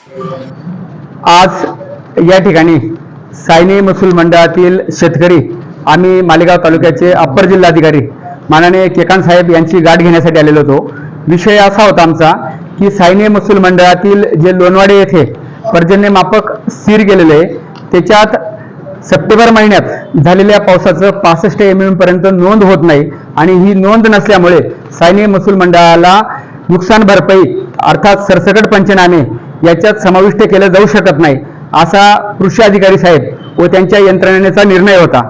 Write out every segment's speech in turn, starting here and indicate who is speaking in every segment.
Speaker 1: आज या ठिकाणी सायनी महसूल मंडळातील शेतकरी आम्ही मालेगाव तालुक्याचे अप्पर जिल्हाधिकारी माननीय केकांत साहेब यांची गाठ घेण्यासाठी आलेलो होतो. विषय असा होता आमचा की सायनी महसूल मंडळातील जे लोणवाडे येथे पर्जन्यमापक स्थिर गेलेले त्याच्यात सप्टेंबर महिन्यात झालेल्या पावसाचं पासष्ट एम एम पर्यंत नोंद होत नाही आणि ही नोंद नसल्यामुळे सायनी महसूल मंडळाला नुकसान भरपाई अर्थात सरसकट पंचनामे याच्यात समाविष्ट केलं जाऊ शकत नाही असा कृषी अधिकारी साहेब व त्यांच्या यंत्रणेचा निर्णय होता.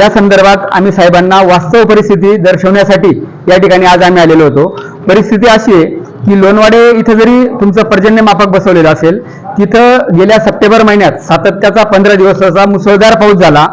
Speaker 1: या संदर्भात आम्ही साहेबांना वास्तव परिस्थिती दर्शवण्यासाठी या ठिकाणी आज आम्ही आलेलो होतो. परिस्थिती अशी आहे की लोणवाडे इथं जरी तुमचं पर्जन्य मापक बसवलेलं असेल तिथं गेल्या सप्टेंबर महिन्यात सातत्याचा पंधरा दिवसाचा मुसळधार पाऊस झाला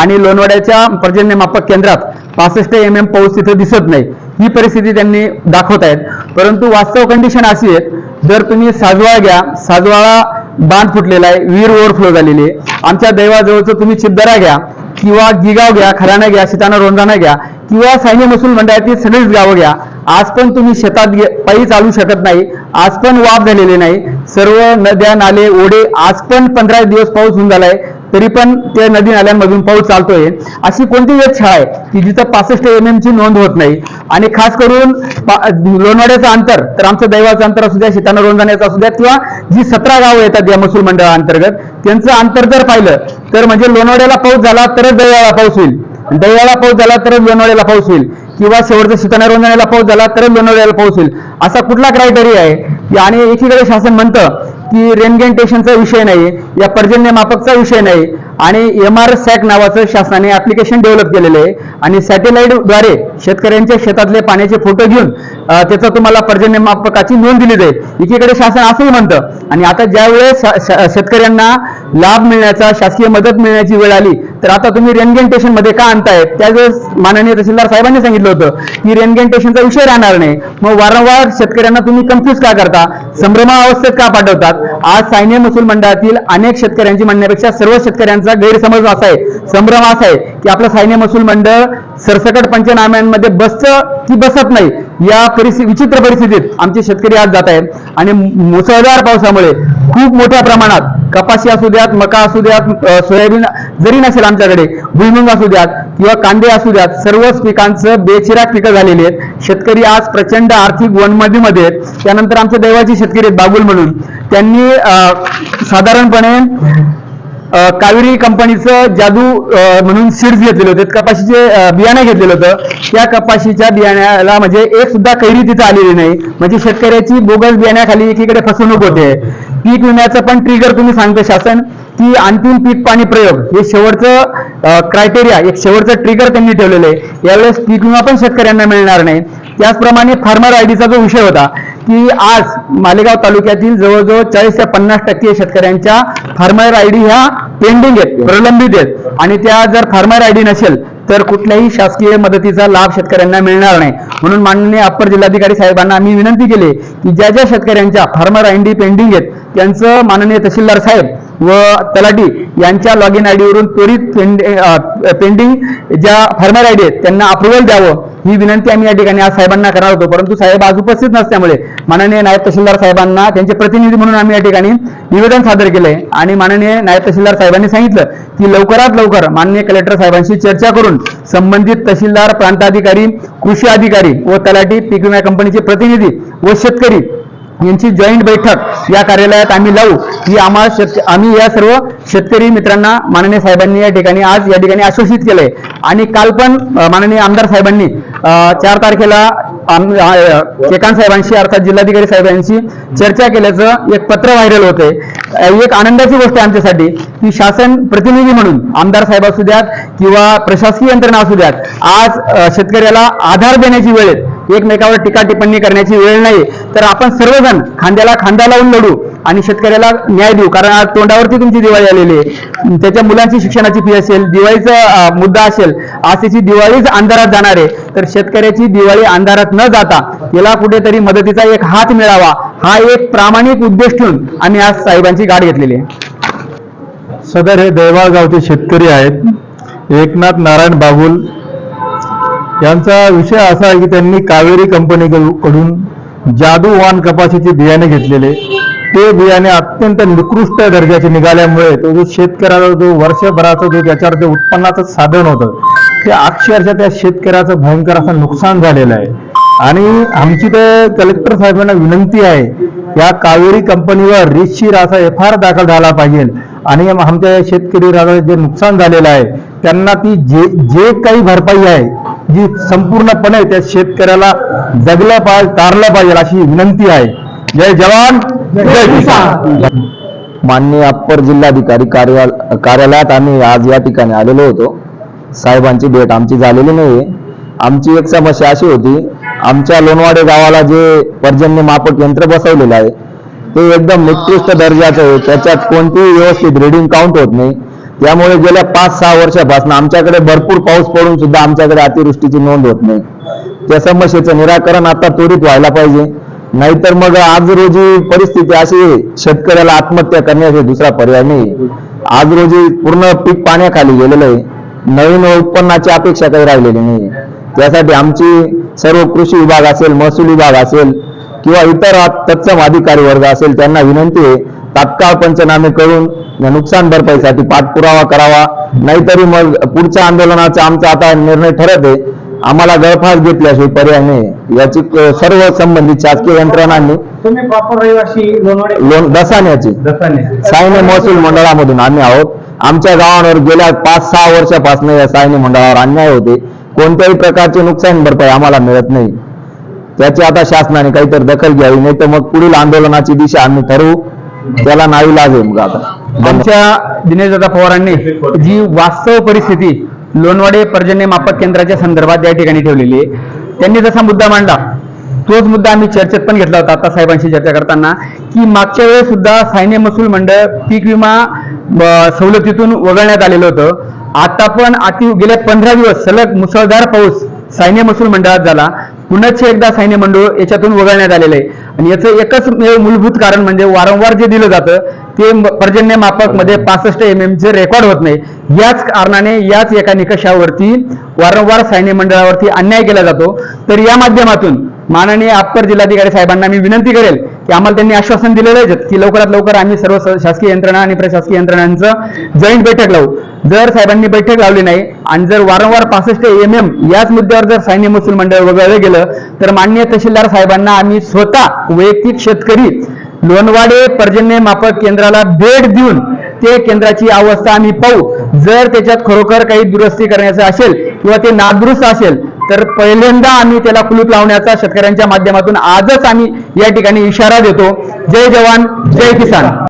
Speaker 1: आणि लोणवाड्याच्या पर्जन्य मापक केंद्रात पासष्ट एम एम पाऊस तिथं दिसत नाही. ही परिस्थिती त्यांनी दाखवत आहेत परंतु वास्तव कंडिशन अशी आहे जर तुम्ही साजवाळा घ्या साजवाळा बांध फुटलेला आहे वीर ओव्हरफ्लो झालेली आहे. आमच्या दैवाजवळचं तुम्ही चिद्दरा घ्या किंवा गिगाव घ्या खराणा घ्या सीताना रोंजाना घ्या किंवा सैन्य महसूल मंडळातील सगळीच गावं घ्या. आज पण तुम्ही शेतात पायी चालू शकत नाही आज पण वाफ झालेले नाही. सर्व नद्या नाले ओढे आज पण पंधरा दिवस पाऊस होऊन झालाय. तरी पण त्या नदी नाल्यांमधून पाऊस चालतोय. अशी कोणती एक शाळा आहे की जिथं पासष्ट एम एम ची नोंद होत नाही. आणि खास करून लोणवाड्याचं अंतर तर आमचं दैवाचं अंतर असू द्या सीताना रोंजाण्याचं असू द्या किंवा जी सतरा गावं येतात या महसूल मंडळाअंतर्गत त्यांचं अंतर जर पाहिलं तर म्हणजे लोणावळ्याला पाऊस झाला तरच दैवाला पाऊस होईल. दैवाला पाऊस झाला तरच लोणावळ्याला पाऊस होईल. किंवा शेवटचं सीताना रोंजाण्याला पाऊस झाला तरच लोणावळ्याला पाऊस होईल. असा कुठला क्रायटेरिया आहे? आणि एकीकडे शासन म्हणतं की रेनगेंटेशनचा विषय नाही या पर्जन्यमापकचा विषय नाही आणि एम आर सॅक नावाचं शासनाने ऍप्लिकेशन डेव्हलप केलेलं आहे. आणि सॅटेलाईटद्वारे शेतकऱ्यांच्या शेतातले पाण्याचे फोटो घेऊन त्याचा तुम्हाला पर्जन्यमापकाची नोंद दिली जाईल. एकीकडे शासन असंही म्हणतं. आणि आता ज्यावेळेस शेतकऱ्यांना लाभ मिळण्याचा शासकीय मदत मिळण्याची वेळ आली तर आता तुम्ही रेनगेंटेशनमध्ये का आणताय? त्यावेळेस माननीय तहसीलदार साहेबांनी सांगितलं होतं की रेनगेंटेशनचा विषय राहणार नाही. मग वारंवार शेतकऱ्यांना तुम्ही कन्फ्युज का करता? संभ्रमावस्थेत का पाठवतात? आज सायन्य महसूल मंडळातील अनेक शेतकऱ्यांची म्हणण्यापेक्षा सर्व शेतकऱ्यांचा गैरसमज असा आहे संभ्रम असा आहे की आपलं सायन्य महसूल मंडळ सरसकट पंचनाम्यांमध्ये बसतं की बसत नाही. या परिस्थिती विचित्र परिस्थितीत आमचे शेतकरी आज जात आहेत. आणि मुसळधार पावसामुळे खूप मोठ्या प्रमाणात कपाशी असू द्यात मका असू द्यात सोयाबीन जरी नसेल आमच्याकडे भुईमुंग असू द्यात किंवा कांदे असू द्यात सर्वच पिकांचं बेचिराग पिकं झालेली आहेत. शेतकरी आज प्रचंड आर्थिक वनमधीमध्ये आहेत. त्यानंतर आमच्या दैवाची शेतकरी आहेत बागुल म्हणून. त्यांनी साधारणपणे कावेरी कंपनीचं जादू म्हणून सीड्स घेतलेले होते. कपाशीचे बियाणं घेतलेलं होतं. त्या कपाशीच्या बियाण्याला म्हणजे एक सुद्धा कैरी तिथं आलेली नाही. म्हणजे शेतकऱ्याची बोगस बियाण्याखाली एकीकडे फसवणूक होते. पीक विम्याचं पण ट्रिगर तुम्ही सांगतो शासन की अंतिम पीक पाणी प्रयोग हे शेवटचं क्रायटेरिया एक शेवटचं ट्रिगर त्यांनी ठेवलेलं आहे. यावेळेस पीक विमा पण शेतकऱ्यांना मिळणार नाही. त्याचप्रमाणे फार्मर आयडीचा जो विषय होता की आज मालेगाव तालुक्यातील जवळजवळ चाळीस ते पन्नास टक्के शेतकऱ्यांच्या फार्मर आयडी ह्या पेंडिंग आहेत प्रलंबित आहेत. आणि त्या जर फार्मर आयडी नसेल तर कुठल्याही शासकीय मदतीचा लाभ शेतकऱ्यांना मिळणार नाही. म्हणून माननीय अप्पर जिल्हाधिकारी साहेबांना आम्ही विनंती केली की ज्या ज्या शेतकऱ्यांच्या फार्मर आयडी पेंडिंग आहेत त्यांचं माननीय तहसीलदार साहेब व तलाठी यांच्या लॉग इन आयडीवरून त्वरित पेंडिंग ज्या फार्मर आयडी आहेत त्यांना अप्रुव्हल द्यावं. ही विनंती आम्ही या ठिकाणी आज साहेबांना करणार होतो. परंतु साहेब आज उपस्थित नसल्यामुळे माननीय नायब तहसीलदार साहेबांना त्यांचे प्रतिनिधी म्हणून आम्ही या ठिकाणी निवेदन सादर केले. आणि माननीय नायब तहसीलदार साहेबांनी सांगितलं की लवकरात लवकर माननीय कलेक्टर साहेबांशी चर्चा करून संबंधित तहसीलदार प्रांताधिकारी कृषी अधिकारी व तलाठी पीक विमा कंपनीचे प्रतिनिधी व शेतकरी यांची जॉईंट बैठक या कार्यालयात आम्ही लावू. ही आम्हाला आम्ही या सर्व शेतकरी मित्रांना माननीय साहेबांनी या ठिकाणी आज या ठिकाणी आश्वासित केलंय. आणि काल पण माननीय आमदार साहेबांनी चार तारखेला केकांत साहेबांशी अर्थात जिल्हाधिकारी साहेबांशी चर्चा केल्याचं एक पत्र व्हायरल होते एक आनंदाची गोष्ट आमच्यासाठी की शासन प्रतिनिधी म्हणून आमदार साहेब असू द्यात किंवा प्रशासकीय यंत्रणा असू द्यात आज शेतकऱ्याला आधार देण्याची वेळ आहे. एकमेकावर टीका टिप्पणी करण्याची वेळ नाही. तर आपण सर्वजण खांद्याला खांदा लावून लढू आणि शेतकऱ्याला न्याय देऊ. कारण आज तोंडावरती तुमची दिवाळी आलेली आहे. त्याच्या मुलांची शिक्षणाची फी असेल दिवाळीचा मुद्दा असेल आज त्याची दिवाळीच अंधारात जाणार आहे. तर शेतकऱ्याची दिवाळी अंधारात न जाता याला कुठेतरी मदतीचा एक हात मिळावा. हा एक प्रामाणिक उद्देश ठेवून आम्ही आज साहेबांची गाठ घेतलेली आहे.
Speaker 2: सदर हे दैवाळ गावचे शेतकरी आहेत. एकनाथ नारायण बाबुल यांचा विषय असा आहे की त्यांनी कावेरी कंपनी कडून जादू वान कपाशीचे बियाणे घेतलेले. ते बियाणे अत्यंत निकृष्ट दर्जाचे निघाल्यामुळे तो जो शेतकऱ्याला जो वर्षभराचा जो त्याच्यावर जे उत्पन्नाचं साधन होतं ते अक्षरशः त्या शेतकऱ्याचं भयंकर असं नुकसान झालेलं आहे. आणि आमची तर कलेक्टर साहेबांना विनंती आहे या कावेरी कंपनीवर रितशीर असा एफ आर दाखल झाला पाहिजे. आणि आमच्या शेतकरी राजाचं जे नुकसान झालेलं आहे त्यांना ती जे जे काही भरपाई आहे जी संपूर्णपणे त्या शेतकऱ्याला जगलं पाहिजे तारलं पाहिजे अशी विनंती आहे. जय जवान जय किसान.
Speaker 3: माननीय अप्पर जिल्हाधिकारी कार्याल कार्यालयात आम्ही आज या ठिकाणी आलेलो होतो. साहेबांची भेट आमची झालेली नाहीये. आमची एक समस्या अशी होती आमच्या लोणवाडे गावाला जे पर्जन्य मापक यंत्र बसवलेलं आहे ते एकदम निकृष्ट दर्जाचं आहे. त्याच्यात कोणतीही व्यवस्थित रिडिंग काउंट होत नाही. त्यामुळे गेल्या पाच सहा वर्षापासून आमच्याकडे भरपूर पाऊस पडून सुद्धा आमच्याकडे अतिवृष्टीची नोंद होत नाही. त्या समस्येचं निराकरण आता त्वरित व्हायला पाहिजे. नाहीतर मग आज रोजी परिस्थिती अशी आहे, शेतकऱ्याला आत्महत्या करण्याचे दुसरा पर्याय नाही. आज रोजी पूर्ण पीक पाण्याखाली गेलेलं आहे. नवीन उत्पन्नाची अपेक्षा काही राहिलेली नाही. त्यासाठी आमची सर्व कृषी विभाग असेल महसूल विभाग असेल किंवा इतर तत्सम अधिकारी वर्ग असेल त्यांना विनंती आहे तात्काळ पंचनामे करून नुकसान भरपाईसाठी पाठपुरावा करावा. नाहीतरी मग पुढच्या आंदोलनाचा आमचा आता निर्णय ठरत आहे. आम्हाला गळफास घेतल्याशिवाय पर्याय नाही याची सर्व संबंधित शासकीय यंत्रणांनी लोन दसाण्याची सायने महसूल मंडळामधून आम्ही आहोत. आमच्या गावांवर गेल्या पाच सहा वर्षापासून या सायने मंडळावर अन्याय होते. कोणत्याही प्रकारचे नुकसान भरपाई आम्हाला मिळत नाही. त्याची आता शासनाने काहीतरी दखल घ्यावी नाही तर मग पुढील आंदोलनाची दिशा आम्ही ठरवू. त्याला नावी लागेल मग आता.
Speaker 1: आमच्या दिनेशदादा पवारांनी जी वास्तव परिस्थिती लोणवाडे पर्जन्य मापक केंद्राच्या संदर्भात या ठिकाणी ठेवलेली आहे त्यांनी जसा मुद्दा मांडला तोच मुद्दा आम्ही चर्चेत पण घेतला होता आता साहेबांशी चर्चा करताना की मागच्या वेळेस सुद्धा सैन्य महसूल मंडळ पीक विमा सवलतीतून वगळण्यात आलेलं होतं. आता पण अति गेल्या पंधरा दिवस सलग मुसळधार पाऊस सैन्य महसूल मंडळात झाला. पुनश्च एकदा सैन्य मंडळ याच्यातून वगळण्यात आलेलं आहे. आणि याचं एकच मूलभूत कारण म्हणजे वारंवार जे दिलं जातं ते पर्जन्य मापकमध्ये पासष्ट एम एम चे रेकॉर्ड होत नाही. याच कारणाने याच एका निकषावरती वारंवार सैन्य मंडळावरती अन्याय केला जातो. तर या माध्यमातून माननीय अप्पर जिल्हाधिकारी साहेबांना मी विनंती करेल की आम्हाला त्यांनी आश्वासन दिलेलं आहे. की लवकरात लवकर आम्ही सर्व शासकीय यंत्रणा आणि प्रशासकीय यंत्रणांचं जॉईंट बैठक लावू. जर साहेबांनी बैठक लावली नाही आणि जर वारंवार पासष्ट एम एम याच मुद्द्यावर जर सैन्य महसूल मंडळ वगळलं गेलं तर माननीय तहसीलदार साहेबांना आम्ही स्वतः वैयक्तिक शेतकरी लोणवाडे पर्जन्य मापक केंद्राला भेट देऊन ते केंद्राची अवस्था आम्ही पाहू. जर त्याच्यात खरोखर काही दुरुस्ती करण्याचं असेल किंवा ते नादुरुस्त असेल तर पहिल्यांदा आम्ही त्याला कुलूप लावण्याचा शेतकऱ्यांच्या माध्यमातून आजच आम्ही या ठिकाणी इशारा देतो. जय जवान जय किसान.